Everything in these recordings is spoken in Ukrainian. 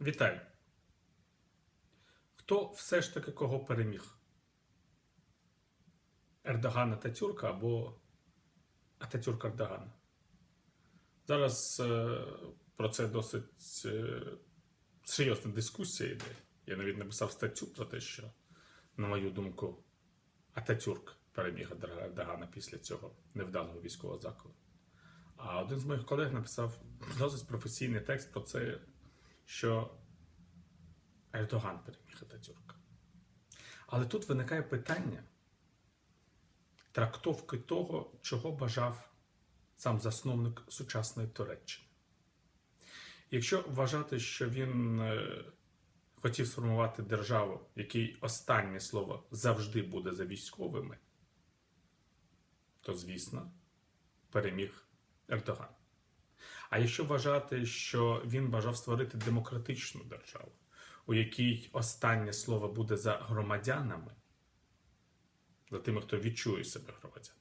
Вітаю. Хто все ж таки кого переміг? Ердогана Ататюрка або Ататюрк Ердогана? Зараз е, про це досить е, серйозна дискусія йде. Я навіть написав статтю про те, що, на мою думку, Ататюрк переміг Ердогана після цього невдалого військового закладу. А один з моїх колег написав досить професійний текст про це, що Ердоган переміг Ататюрка. Але тут виникає питання трактовки того, чого бажав сам засновник сучасної Туреччини. Якщо вважати, що він е, хотів сформувати державу, якій останнє слово завжди буде за військовими, то, звісно, переміг Ердоган. А якщо вважати, що він бажав створити демократичну державу, у якій останнє слово буде за громадянами, за тими, хто відчує себе громадян,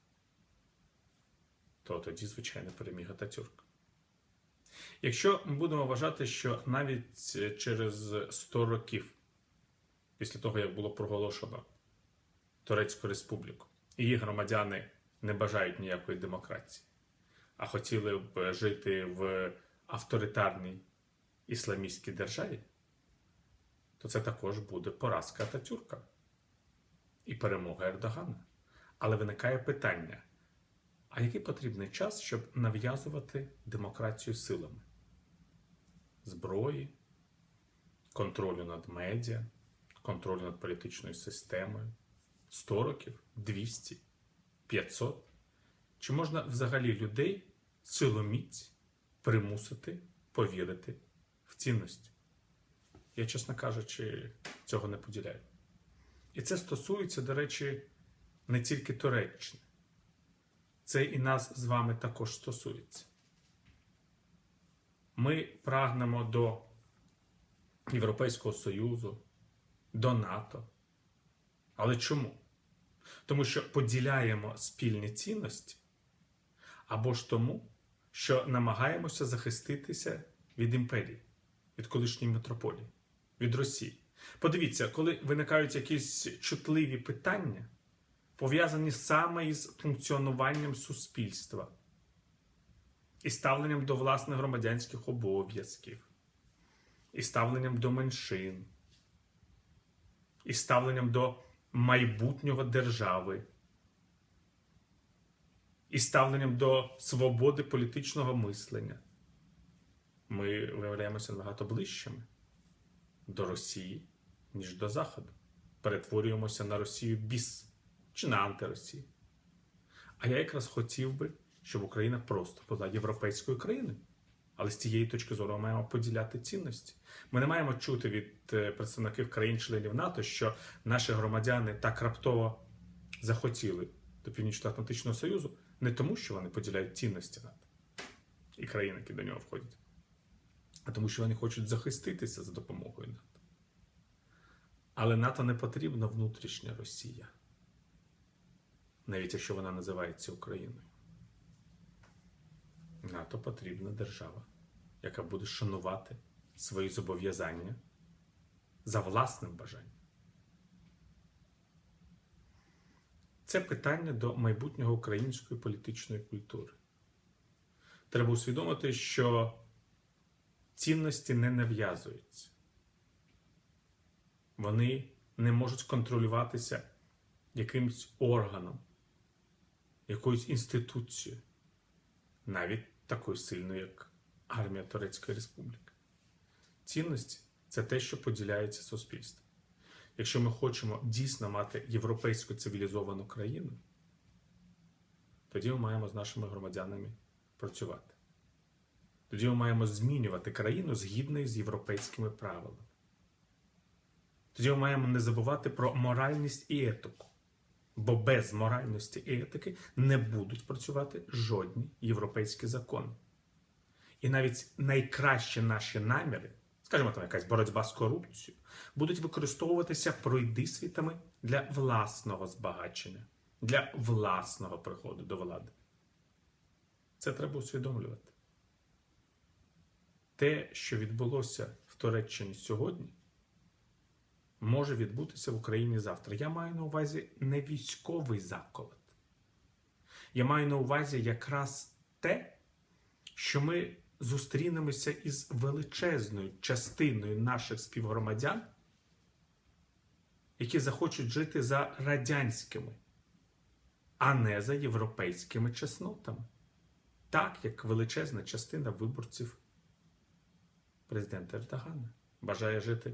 то тоді, звичайно, переміг Ататюрк. Якщо ми будемо вважати, що навіть через 100 років після того, як було проголошено Турецьку Республіку, її громадяни не бажають ніякої демократії, а хотіли б жити в авторитарній ісламістській державі, то це також буде поразка Ататюрка і перемога Ердогана. Але виникає питання: а який потрібний час, щоб нав'язувати демократію силами? Зброї, контролю над медіа, контролю над політичною системою? 100 років, 200, 500? Чи можна взагалі людей силоміць примусити повірити в цінності? Я, чесно кажучи, цього не поділяю. І це стосується, до речі, не тільки Туреччини. Це і нас з вами також стосується. Ми прагнемо до Європейського Союзу, до НАТО. Але чому? Тому що поділяємо спільні цінності, або ж тому, що намагаємося захиститися від імперії, від колишньої метрополії, від Росії. Подивіться, коли виникають якісь чутливі питання, пов'язані саме із функціонуванням суспільства і ставленням до власних громадянських обов'язків, і ставленням до меншин, і ставленням до майбутнього держави, і ставленням до свободи політичного мислення, ми виявляємося набагато ближчими до Росії, ніж до Заходу. Перетворюємося на Росію біс чи на антиросію. А я якраз хотів би, щоб Україна просто була європейською країною. Але з цієї точки зору ми маємо поділяти цінності. Ми не маємо чути від е, представників країн-членів НАТО, що наші громадяни так раптово захотіли до Північно-Атлантичного Союзу не тому, що вони поділяють цінності НАТО і країни, які до нього входять, а тому, що вони хочуть захиститися за допомогою НАТО. Але НАТО не потрібна внутрішня Росія, навіть якщо вона називається Україною. НАТО потрібна держава, яка буде шанувати свої зобов'язання за власним бажанням. Це питання до майбутнього української політичної культури. Треба усвідомити, що цінності не нав'язуються. Вони не можуть контролюватися якимсь органом, якоюсь інституцією, навіть такою сильною, як армія Турецької Республіки. Цінності це те, що поділяється суспільством. Якщо ми хочемо дійсно мати європейську цивілізовану країну, тоді ми маємо з нашими громадянами працювати. Тоді ми маємо змінювати країну згідно з європейськими правилами. Тоді ми маємо не забувати про моральність і етику. Бо без моральності і етики не будуть працювати жодні європейські закони. І навіть найкращі наші наміри, скажімо там, якась боротьба з корупцією, будуть використовуватися пройдисвітами для власного збагачення, для власного приходу до влади. Це треба усвідомлювати. Те, що відбулося в Туреччині сьогодні, може відбутися в Україні завтра. Я маю на увазі не військовий заколот. Я маю на увазі якраз те, що ми зустрінемося із величезною частиною наших співгромадян, які захочуть жити за радянськими, а не за європейськими чеснотами. Так як величезна частина виборців президента Ердогана бажає жити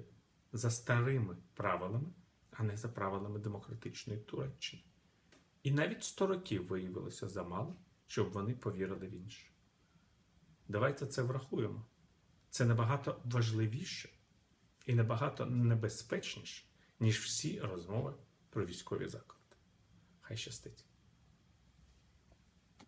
за старими правилами, а не за правилами демократичної Туреччини. І навіть 100 років виявилося замало, щоб вони повірили в інше. Давайте це врахуємо. Це набагато важливіше і набагато небезпечніше, ніж всі розмови про військові заклади. Хай щастить.